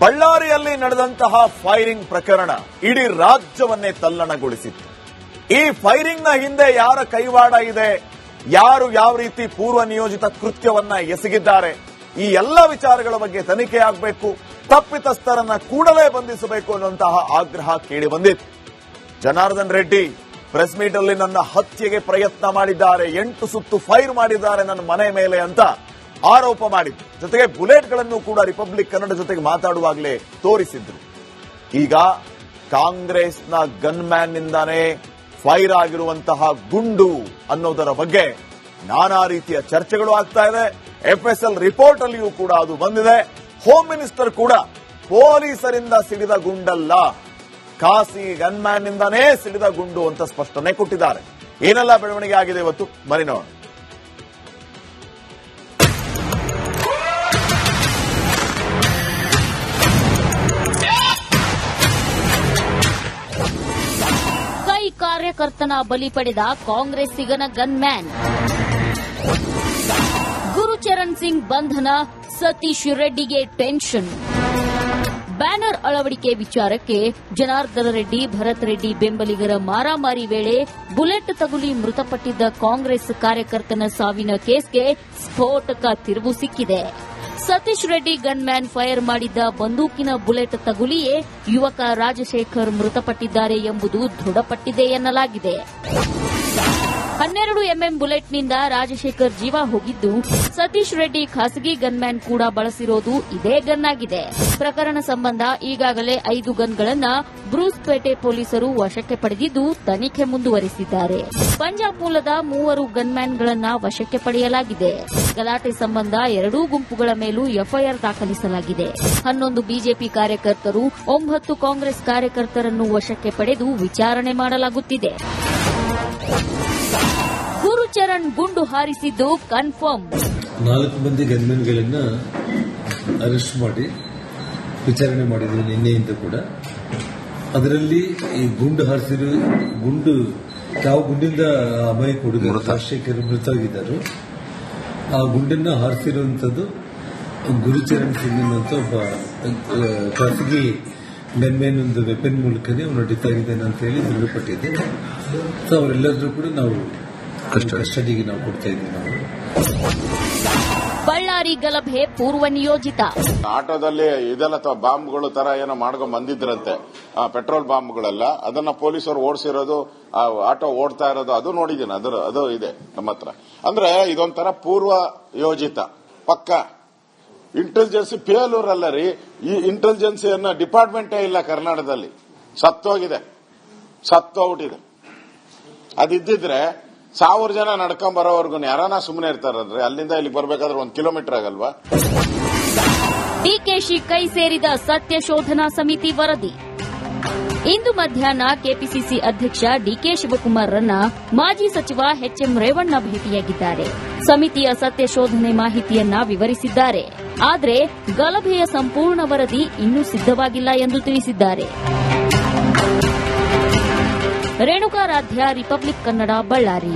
ಬಳ್ಳಾರಿಯಲ್ಲಿ ನಡೆದಂತಹ ಫೈರಿಂಗ್ ಪ್ರಕರಣ ಇಡೀ ರಾಜ್ಯವನ್ನೇ ತಲ್ಲಣಗೊಳಿಸಿತ್ತು. ಈ ಫೈರಿಂಗ್ನ ಹಿಂದೆ ಯಾರ ಕೈವಾಡ ಇದೆ, ಯಾರು ಯಾವ ರೀತಿ ಪೂರ್ವ ನಿಯೋಜಿತ ಕೃತ್ಯವನ್ನ ಎಸಗಿದ್ದಾರೆ, ಈ ಎಲ್ಲ ವಿಚಾರಗಳ ಬಗ್ಗೆ ತನಿಖೆ ಆಗಬೇಕು, ತಪ್ಪಿತಸ್ಥರನ್ನ ಕೂಡಲೇ ಬಂಧಿಸಬೇಕು ಅನ್ನುವಂತಹ ಆಗ್ರಹ ಕೇಳಿ ಬಂದಿತ್ತು. ಜನಾರ್ದನ್ ರೆಡ್ಡಿ ಪ್ರೆಸ್ ಮೀಟ್ ಅಲ್ಲಿ ನನ್ನ ಹತ್ಯೆಗೆ ಪ್ರಯತ್ನ ಮಾಡಿದ್ದಾರೆ, ಎಂಟು ಸುತ್ತು ಫೈರ್ ಮಾಡಿದ್ದಾರೆ ನನ್ನ ಮನೆ ಮೇಲೆ ಅಂತ. ಆರೋಪ ಮಾಡಿದ್ರು. ಜೊತೆಗೆ ಬುಲೆಟ್ಗಳನ್ನು ಕೂಡ ರಿಪಬ್ಲಿಕ್ ಕನ್ನಡ ಜೊತೆಗೆ ಮಾತಾಡುವಾಗಲೇ ತೋರಿಸಿದ್ರು. ಈಗ ಕಾಂಗ್ರೆಸ್ನ ಗನ್ಮ್ಯಾನ್ ನಿಂದಾನೇ ಫೈರ್ ಆಗಿರುವಂತಹ ಗುಂಡು ಅನ್ನೋದರ ಬಗ್ಗೆ ನಾನಾ ರೀತಿಯ ಚರ್ಚೆಗಳು ಆಗ್ತಾ ಇದೆ. ಎಫ್ಎಸ್ಎಲ್ ರಿಪೋರ್ಟ್ ಅಲ್ಲಿಯೂ ಕೂಡ ಅದು ಬಂದಿದೆ. ಹೋಮ್ ಮಿನಿಸ್ಟರ್ ಕೂಡ ಪೊಲೀಸರಿಂದ ಸಿಡಿದ ಗುಂಡಲ್ಲ. ಖಾಸಿ ಗನ್ಮ್ಯಾನ್ ನಿಂದಾನೇ ಸಿಡಿದ ಗುಂಡು ಅಂತ ಸ್ಪಷ್ಟನೆ ಕೊಟ್ಟಿದ್ದಾರೆ. ಏನೆಲ್ಲ ಬೆಳವಣಿಗೆ ಆಗಿದೆ ಇವತ್ತು? ಮರಿನೋಣ ಕಾರ್ಯಕರ್ತನ ಬಲಿ ಪಡೆದ ಕಾಂಗ್ರೆಸ್ಸಿಗನ ಗನ್ಮ್ಯಾನ್. ಗುರುಚರಣ್ ಸಿಂಗ್ ಬಂಧನ ಸತೀಶ್ ರೆಡ್ಡಿಗೆ ಟೆನ್ಷನ್. ಬ್ಯಾನರ್ ಅಳವಡಿಕೆ ವಿಚಾರಕ್ಕೆ ಜನಾರ್ದನ ರೆಡ್ಡಿ, ಭರತ್ ರೆಡ್ಡಿ ಬೆಂಬಲಿಗರ ಮಾರಾಮಾರಿ ವೇಳೆ ಬುಲೆಟ್ ತಗುಲಿ ಮೃತಪಟ್ಟಿದ್ದ ಕಾಂಗ್ರೆಸ್ ಕಾರ್ಯಕರ್ತನ ಸಾವಿನ ಕೇಸ್ಗೆ ಸ್ಫೋಟಕ ತಿರುವು ಸಿಕ್ಕಿದೆ. ಸತೀಶ್ ರೆಡ್ಡಿ ಗನ್ಮ್ಯಾನ್ ಫೈರ್ ಮಾಡಿದ್ದ ಬಂದೂಕಿನ ಬುಲೆಟ್ ತಗುಲಿಯೇ ಯುವಕ ರಾಜಶೇಖರ್ ಮೃತಪಟ್ಟಿದ್ದಾರೆ ಎಂಬುದು ದೃಢಪಟ್ಟಿದೆ ಎನ್ನಲಾಗಿದೆ. ಹನ್ನೆರಡು ಎಂಎಂ ಬುಲೆಟ್ನಿಂದ ರಾಜಶೇಖರ್ ಜೀವ ಹೋಗಿದ್ದು, ಸತೀಶ್ ರೆಡ್ಡಿ ಖಾಸಗಿ ಗನ್ಮ್ಯಾನ್ ಕೂಡ ಬಳಸಿರೋದು ಇದೇ ಗನ್ ಆಗಿದೆ ಪ್ರಕರಣ ಸಂಬಂಧ ಈಗಾಗಲೇ ಐದು ಗನ್ಗಳನ್ನ ಬ್ರೂಸ್ಪೇಟೆ ಪೊಲೀಸರು ವಶಕ್ಕೆ ಪಡೆದಿದ್ದು ತನಿಖೆ ಮುಂದುವರೆಸಿದ್ದಾರೆ. ಪಂಜಾಬ್ ಮೂಲದ ಮೂವರು ಗನ್ಮ್ಯಾನ್ಗಳನ್ನ ವಶಕ್ಕೆ ಪಡೆಯಲಾಗಿದೆ. ಗಲಾಟೆ ಸಂಬಂಧ ಎರಡೂ ಗುಂಪುಗಳ ಮೇಲೂ ಎಫ್ಐಆರ್ ದಾಖಲಿಸಲಾಗಿದೆ. ಹನ್ನೊಂದು ಬಿಜೆಪಿ ಕಾರ್ಯಕರ್ತರು, ಒಂಬತ್ತು ಕಾಂಗ್ರೆಸ್ ಕಾರ್ಯಕರ್ತರನ್ನು ವಶಕ್ಕೆ ಪಡೆದು ವಿಚಾರಣೆ ಮಾಡಲಾಗುತ್ತಿದೆ. ಗುರುಚರಣ್ ಗುಂಡು ಹಾರಿಸಿದ್ದು ಕನ್ಫರ್ಮ್. ನಾಲ್ಕು ಮಂದಿ ಗನ್ಮೆನ್ಗಳನ್ನ ಅರೆಸ್ಟ್ ಮಾಡಿ ವಿಚಾರಣೆ ಮಾಡಿದ್ರು ನಿನ್ನೆಯಿಂದ ಕೂಡ. ಅದರಲ್ಲಿ ಈ ಗುಂಡು ಹಾರಿಸಿರುವ ಗುಂಡು, ಯಾವ ಗುಂಡಿಂದ ಅಮಾಯಕ ಹುಡುಗ ರಾಜಶೇಖರ್ ಮೃತವಾಗಿದ್ದರು ಆ ಗುಂಡನ್ನ ಹಾರಿಸಿರುವಂಥದ್ದು ಗುರುಚರಣ್ ಸಿಂಗ್ ಅಂತ ಒಬ್ಬ ಖಾಸಗಿ ಗನ್ಮೇನ್ ಒಂದು ವೆಪನ್ ಮೂಲಕನೇ ಅವನು ಡೆತ್ ಆಗಿದ್ದಾನೆ ಅಂತ ಹೇಳಿ ದೃಢಪಟ್ಟಿದೆ ಸೊ ಅವರೆಲ್ಲರೂ ಕೂಡ ನಾವು ಕಸ್ಟಡಿಗೆ ನಾವು ಕೊಡ್ತಾ ಇದ್ದೀವಿ ನಾವು. ಬಳ್ಳಾರಿ ಗಲಭೆ ಪೂರ್ವ ನಿಯೋಜಿತ. ಆಟೋದಲ್ಲಿ ಇದೆಲ್ಲ ಅಥವಾ ಬಾಂಬ್ಗಳು ತರ ಏನೋ ಮಾಡ್ಕೊಂಡ್ ಬಂದಿದ್ರಂತೆ. ಆ, ಪೆಟ್ರೋಲ್ ಬಾಂಬ್ಗಳೆಲ್ಲ. ಅದನ್ನ ಪೊಲೀಸರು ಓಡಿಸಿರೋದು ಆ ಆಟೋ ಓಡ್ತಾ ಇರೋದು ಅದು ನೋಡಿದ್ದೀನಿ. ಅದರ ಅದು ಇದೆ ನಮ್ಮ ಹತ್ರ. ಅಂದ್ರೆ ಇದೊಂಥರ ಪೂರ್ವ ಯೋಜಿತ. ಪಕ್ಕ. ಇಂಟೆಲಿಜೆನ್ಸಿ ಫೇಲ್ಯೂರ್ ಅಲ್ಲ ರೀ. ಈ ಇಂಟೆಲಿಜೆನ್ಸಿ ಅನ್ನೋ ಡಿಪಾರ್ಟ್ಮೆಂಟೇ ಇಲ್ಲ ಕರ್ನಾಟಕದಲ್ಲಿ. ಸತ್ತೋಗಿದೆ. ಸತ್ತೋಗ್ಬಿಟ್ಟಿದೆ. ಅದಿದ್ದಿದ್ರೆ ಸಾವಿರ ಜನ ನಡ್ಕೊಂಡ್ ಬರೋವರೆಗೂ ಯಾರನ್ನ ಸುಮ್ಮನೆ ಇರ್ತಾರಂದ್ರೆ ಅಲ್ಲಿಂದ ಇಲ್ಲಿಗೆ ಬರ್ಬೇಕಾದ್ರೆ ಒಂದ್ ಕಿಲೋಮೀಟರ್ ಆಗಲ್ವಾ? ಡಿಕೆಶಿ ಕೈ ಸೇರಿದ ಸತ್ಯ ಶೋಧನಾ ಸಮಿತಿ ವರದಿ. ಇಂದು ಮಧ್ಯಾಹ್ನ ಕೆಪಿಸಿಸಿ ಅಧ್ಯಕ್ಷ ಡಿಕೆ ಶಿವಕುಮಾರ್ರನ್ನ ಮಾಜಿ ಸಚಿವ ಎಚ್ಎಂ ರೇವಣ್ಣ ಭೇಟಿಯಾಗಿದ್ದಾರೆ. ಸಮಿತಿಯ ಸತ್ಯ ಶೋಧನೆ ಮಾಹಿತಿಯನ್ನ ವಿವರಿಸಿದ್ದಾರೆ. ಆದರೆ ಗಲಭೆಯ ಸಂಪೂರ್ಣ ವರದಿ ಇನ್ನೂ ಸಿದ್ದವಾಗಿಲ್ಲ ಎಂದು ತಿಳಿಸಿದ್ದಾರೆ. ರೇಣುಕಾರಾಧ್ಯ ರಿಪಬ್ಲಿಕ್ ಕನ್ನಡ ಬಳ್ಳಾರಿ.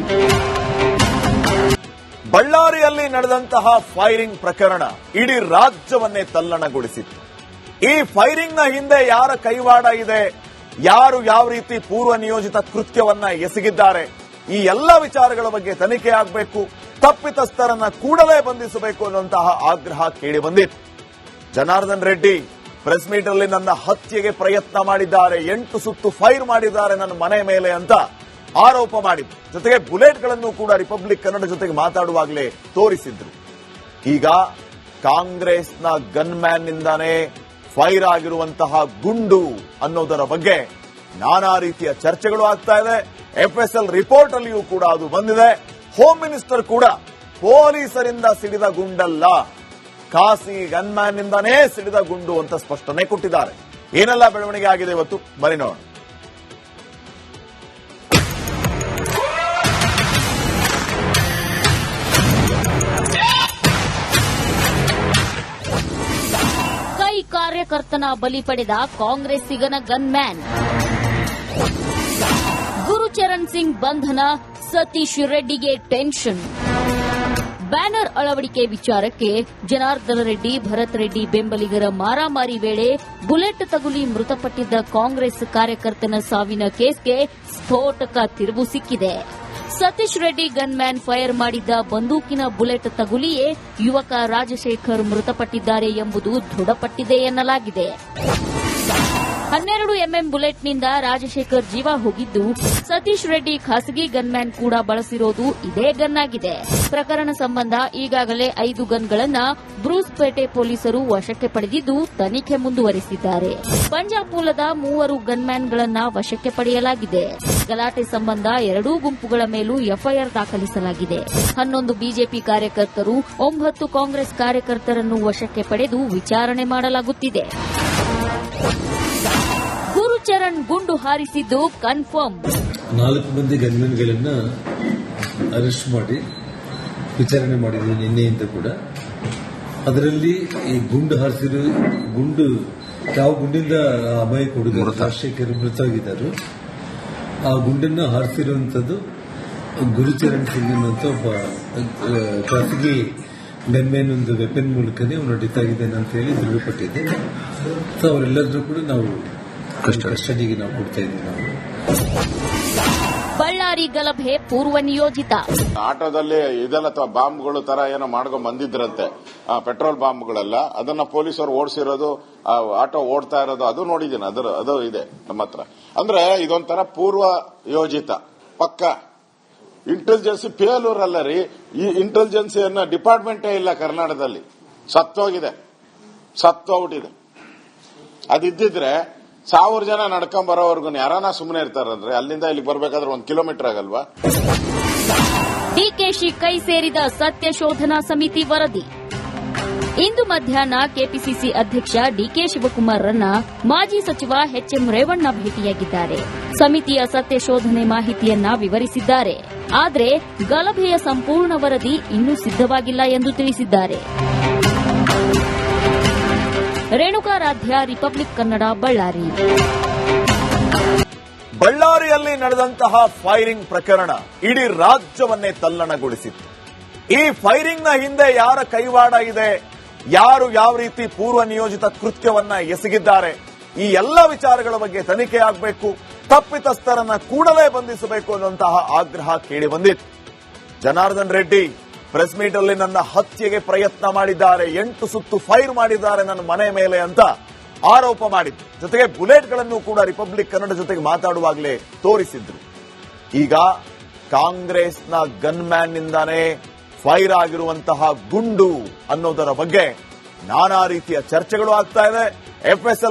ಬಳ್ಳಾರಿಯಲ್ಲಿ ನಡೆದಂತಹ ಫೈರಿಂಗ್ ಪ್ರಕರಣ ಇಡೀ ರಾಜ್ಯವನ್ನೇ ತಲ್ಲಣಗೊಳಿಸಿತ್ತು. ಈ ಫೈರಿಂಗ್ನ ಹಿಂದೆ ಯಾರ ಕೈವಾಡ ಇದೆ, ಯಾರು ಯಾವ ರೀತಿ ಪೂರ್ವ ನಿಯೋಜಿತ ಕೃತ್ಯವನ್ನ ಎಸಗಿದ್ದಾರೆ, ಈ ಎಲ್ಲ ವಿಚಾರಗಳ ಬಗ್ಗೆ ತನಿಖೆ ಆಗಬೇಕು, ತಪ್ಪಿತಸ್ಥರನ್ನ ಕೂಡಲೇ ಬಂಧಿಸಬೇಕು ಅನ್ನುವಂತಹ ಆಗ್ರಹ ಕೇಳಿ ಬಂದಿತ್ತು. ಜನಾರ್ದನ್ ರೆಡ್ಡಿ ಪ್ರೆಸ್ ಮೀಟ್ ಅಲ್ಲಿ ನನ್ನ ಹತ್ಯೆಗೆ ಪ್ರಯತ್ನ ಮಾಡಿದ್ದಾರೆ, ಎಂಟು ಸುತ್ತು ಫೈರ್ ಮಾಡಿದ್ದಾರೆ ನನ್ನ ಮನೆ ಮೇಲೆ ಅಂತ ಆರೋಪ ಮಾಡಿದ್ರು. ಜೊತೆಗೆ ಬುಲೆಟ್ಗಳನ್ನು ಕೂಡ ರಿಪಬ್ಲಿಕ್ ಕನ್ನಡ ಜೊತೆಗೆ ಮಾತಾಡುವಾಗಲೇ ತೋರಿಸಿದ್ರು. ಈಗ ಕಾಂಗ್ರೆಸ್ನ ಗನ್ಮ್ಯಾನ್ ನಿಂದಾನೇ ಫೈರ್ ಆಗಿರುವಂತಹ ಗುಂಡು ಅನ್ನೋದರ ಬಗ್ಗೆ ನಾನಾ ರೀತಿಯ ಚರ್ಚೆಗಳು ಆಗ್ತಾ ಇದೆ. ಎಫ್ಎಸ್ಎಲ್ ರಿಪೋರ್ಟ್ ಅಲ್ಲಿಯೂ ಕೂಡ ಅದು ಬಂದಿದೆ. ಹೋಮ್ ಮಿನಿಸ್ಟರ್ ಕೂಡ ಪೊಲೀಸರಿಂದ ಸಿಡಿದ ಗುಂಡಲ್ಲ. ಖಾಸಿ ಗನ್ಮ್ಯಾನ್ ನಿಂದಾನೇ ಸಿಡಿದ ಗುಂಡು ಅಂತ ಸ್ಪಷ್ಟನೆ ಕೊಟ್ಟಿದ್ದಾರೆ. ಏನೆಲ್ಲ ಬೆಳವಣಿಗೆ ಆಗಿದೆ ಇವತ್ತು? ಬರಿ ನೋಡೋಣ. ಕಾರ್ಯಕರ್ತನ ಬಲಿ ಪಡೆದ ಕಾಂಗ್ರೆಸ್ಸಿಗನ ಗನ್ಮ್ಯಾನ್. ಗುರುಚರಣ್ ಸಿಂಗ್ ಬಂಧನ ಸತೀಶ್ ರೆಡ್ಡಿಗೆ ಟೆನ್ಷನ್. ಬ್ಯಾನರ್ ಅಳವಡಿಕೆ ವಿಚಾರಕ್ಕೆ ಜನಾರ್ದನ ರೆಡ್ಡಿ, ಭರತ್ ರೆಡ್ಡಿ ಬೆಂಬಲಿಗರ ಮಾರಾಮಾರಿ ವೇಳೆ ಬುಲೆಟ್ ತಗುಲಿ ಮೃತಪಟ್ಟಿದ್ದ ಕಾಂಗ್ರೆಸ್ ಕಾರ್ಯಕರ್ತನ ಸಾವಿನ ಕೇಸ್ಗೆ ಸ್ಫೋಟಕ ತಿರುವು ಸಿಕ್ಕಿದೆ. ಸತೀಶ್ ರೆಡ್ಡಿ ಗನ್ಮ್ಯಾನ್ ಫೈರ್ ಮಾಡಿದ್ದ ಬಂದೂಕಿನ ಬುಲೆಟ್ ತಗುಲಿಯೇ ಯುವಕ ರಾಜಶೇಖರ್ ಮೃತಪಟ್ಟಿದ್ದಾರೆ ಎಂಬುದು ದೃಢಪಟ್ಟಿದೆ ಎನ್ನಲಾಗಿದೆ. ಹನ್ನೆರಡು ಎಂಎಂ ಬುಲೆಟ್ನಿಂದ ರಾಜಶೇಖರ್ ಜೀವ ಹೋಗಿದ್ದು, ಸತೀಶ್ ರೆಡ್ಡಿ ಖಾಸಗಿ ಗನ್ಮ್ಯಾನ್ ಕೂಡ ಬಳಸಿರೋದು ಇದೇ ಗನ್ ಆಗಿದೆ ಪ್ರಕರಣ ಸಂಬಂಧ ಈಗಾಗಲೇ ಐದು ಗನ್ಗಳನ್ನ ಬ್ರೂಸ್ಪೇಟೆ ಪೊಲೀಸರು ವಶಕ್ಕೆ ಪಡೆದಿದ್ದು ತನಿಖೆ ಮುಂದುವರೆಸಿದ್ದಾರೆ. ಪಂಜಾಬ್ ಮೂಲದ ಮೂವರು ಗನ್ಮ್ಯಾನ್ಗಳನ್ನ ವಶಕ್ಕೆ ಪಡೆಯಲಾಗಿದೆ. ಗಲಾಟೆ ಸಂಬಂಧ ಎರಡೂ ಗುಂಪುಗಳ ಮೇಲೂ ಎಫ್ಐಆರ್ ದಾಖಲಿಸಲಾಗಿದೆ. ಹನ್ನೊಂದು ಬಿಜೆಪಿ ಕಾರ್ಯಕರ್ತರು, ಒಂಬತ್ತು ಕಾಂಗ್ರೆಸ್ ಕಾರ್ಯಕರ್ತರನ್ನು ವಶಕ್ಕೆ ಪಡೆದು ವಿಚಾರಣೆ ಮಾಡಲಾಗುತ್ತಿದೆ. ಗುರುಚರಣ್ ಗುಂಡು ಹಾರಿಸಿದ್ದು ಕನ್ಫರ್ಮ್. ನಾಲ್ಕು ಮಂದಿ ಗನ್ಮನ್ಗಳನ್ನ ಅರೆಸ್ಟ್ ಮಾಡಿ ವಿಚಾರಣೆ ಮಾಡಿದ್ವಿ ನಿನ್ನೆಯಿಂದ ಕೂಡ. ಅದರಲ್ಲಿ ಈ ಗುಂಡು ಹಾರಿಸಿರೋ ಗುಂಡು ಯಾವ ಗುಂಡಿಂದ ಆ ಕೊಡುಗರು ರಾಜಶೇಖರ್ ಮೃತವಾಗಿದ್ದರು ಆ ಗುಂಡನ್ನು ಹಾರಿಸಿರುವಂತದ್ದು ಗುರುಚರಣ್ ಸಿಂಗ್ ಅನ್ನುವಂಥ ಒಬ್ಬ ಖಾಸಗಿ ಗನ್ಮೇನ್ ಒಂದು ವೆಪನ್ ಮೂಲಕನೇ ಅವನು ನಡೀತಾ ಅಂತ ಹೇಳಿ ದೃಢಪಟ್ಟಿದೆ. ಸೊ ಅವರೆಲ್ಲರನ್ನೂ ಕೂಡ ನಾವು ಕಸ್ಟಡಿಗೆ ನಾವು ಕೊಡ್ತಾ ಇದ್ದೀವಿ ನಾವು. ಬಳ್ಳಾರಿ ಗಲಭೆ ಪೂರ್ವ ನಿಯೋಜಿತ. ಆಟೋದಲ್ಲಿ ಇದೆಲ್ಲ ಅಥವಾ ಬಾಂಬ್ಗಳು ತರ ಏನೋ ಮಾಡ್ಕೊಂಡ್ ಬಂದಿದ್ರಂತೆ. ಆ, ಪೆಟ್ರೋಲ್ ಬಾಂಬ್ಗಳೆಲ್ಲ ಅದನ್ನ ಪೊಲೀಸರು ಓಡಿಸಿರೋದು ಆಟೋ ಓಡ್ತಾ ಇರೋದು ಅದು ನೋಡಿದ್ದೀನಿ ಅದರ ಅದು ಇದೆ ನಮ್ಮ ಹತ್ರ. ಅಂದ್ರೆ ಇದೊಂಥರ ಪೂರ್ವ ಯೋಜಿತ ಪಕ್ಕ. ಇಂಟೆಲಿಜೆನ್ಸಿ ಫೇಲ್ಯೂರ್ ಅಲ್ಲ ರೀ ಈ ಇಂಟೆಲಿಜೆನ್ಸಿ ಅನ್ನೋ ಡಿಪಾರ್ಟ್ಮೆಂಟೇ ಇಲ್ಲ ಕರ್ನಾಟಕದಲ್ಲಿ. ಸತ್ತೋಗಿದೆ. ಸತ್ತೋಗ್ಬಿಟ್ಟಿದೆ. ಅದಿದ್ದಿದ್ರೆ ಸಾವಿರ ಜನ ನಡ್ಕೊಂಡ್ ಬರೋವರೆಗೂ ಯಾರಾನ ಸುಮ್ಮನೆ ಇರ್ತಾರಂದ್ರೆ ಅಲ್ಲಿಂದ ಇಲ್ಲಿ ಬರ್ಬೇಕಾದ್ರೆ ಒಂದ್ ಕಿಲೋಮೀಟರ್ ಆಗಲ್ವಾ? ಡಿಕೆಶಿ ಕೈ ಸೇರಿದ ಸತ್ಯ ಶೋಧನಾ ಸಮಿತಿ ವರದಿ. ಇಂದು ಮಧ್ಯಾಹ್ನ ಕೆಪಿಸಿಸಿ ಅಧ್ಯಕ್ಷ ಡಿಕೆ ಶಿವಕುಮಾರ್ರನ್ನ ಮಾಜಿ ಸಚಿವ ಎಚ್ಎಂ ರೇವಣ್ಣ ಭೇಟಿಯಾಗಿದ್ದಾರೆ. ಸಮಿತಿಯ ಸತ್ಯ ಶೋಧನೆ ಮಾಹಿತಿಯನ್ನ ವಿವರಿಸಿದ್ದಾರೆ. ಆದರೆ ಗಲಭೆಯ ಸಂಪೂರ್ಣ ವರದಿ ಇನ್ನೂ ಸಿದ್ದವಾಗಿಲ್ಲ ಎಂದು ತಿಳಿಸಿದ್ದಾರೆ. ರೇಣುಕಾರಾಧ್ಯ ರಿಪಬ್ಲಿಕ್ ಕನ್ನಡ, ಬಳ್ಳಾರಿ. ಬಳ್ಳಾರಿಯಲ್ಲಿ ನಡೆದಂತಹ ಫೈರಿಂಗ್ ಪ್ರಕರಣ ಇಡೀ ರಾಜ್ಯವನ್ನೇ ತಲ್ಲಣಗೊಳಿಸಿತ್ತು. ಈ ಫೈರಿಂಗ್ನ ಹಿಂದೆ ಯಾರ ಕೈವಾಡ ಇದೆ, ಯಾರು ಯಾವ ರೀತಿ ಪೂರ್ವ ನಿಯೋಜಿತ ಕೃತ್ಯವನ್ನ ಎಸಗಿದ್ದಾರೆ, ಈ ಎಲ್ಲ ವಿಚಾರಗಳ ಬಗ್ಗೆ ತನಿಖೆ ಆಗಬೇಕು, ತಪ್ಪಿತಸ್ಥರನ್ನ ಕೂಡಲೇ ಬಂಧಿಸಬೇಕು ಅನ್ನುವಂತಹ ಆಗ್ರಹ ಕೇಳಿ ಬಂದಿತ್ತು. ಜನಾರ್ದನ್ ರೆಡ್ಡಿ ಪ್ರೆಸ್ ಮೀಟ್ ಅಲ್ಲಿ ನನ್ನ ಹತ್ಯೆಗೆ ಪ್ರಯತ್ನ ಮಾಡಿದ್ದಾರೆ, ಎಂಟು ಸುತ್ತು ಫೈರ್ ಮಾಡಿದ್ದಾರೆ ನನ್ನ ಮನೆ ಮೇಲೆ ಅಂತ ಆರೋಪ ಮಾಡಿದ್ರು. ಜೊತೆಗೆ ಬುಲೆಟ್ಗಳನ್ನು ಕೂಡ ರಿಪಬ್ಲಿಕ್ ಕನ್ನಡ ಜೊತೆಗೆ ಮಾತಾಡುವಾಗಲೇ ತೋರಿಸಿದ್ರು. ಈಗ ಕಾಂಗ್ರೆಸ್ನ ಗನ್ಮ್ಯಾನ್ ನಿಂದಾನೇ ಫೈರ್ ಆಗಿರುವಂತಹ ಗುಂಡು ಅನ್ನೋದರ ಬಗ್ಗೆ ನಾನಾ ರೀತಿಯ ಚರ್ಚೆಗಳು ಆಗ್ತಾ ಇದೆ ಎಫ್ಎಸ್ಎಲ್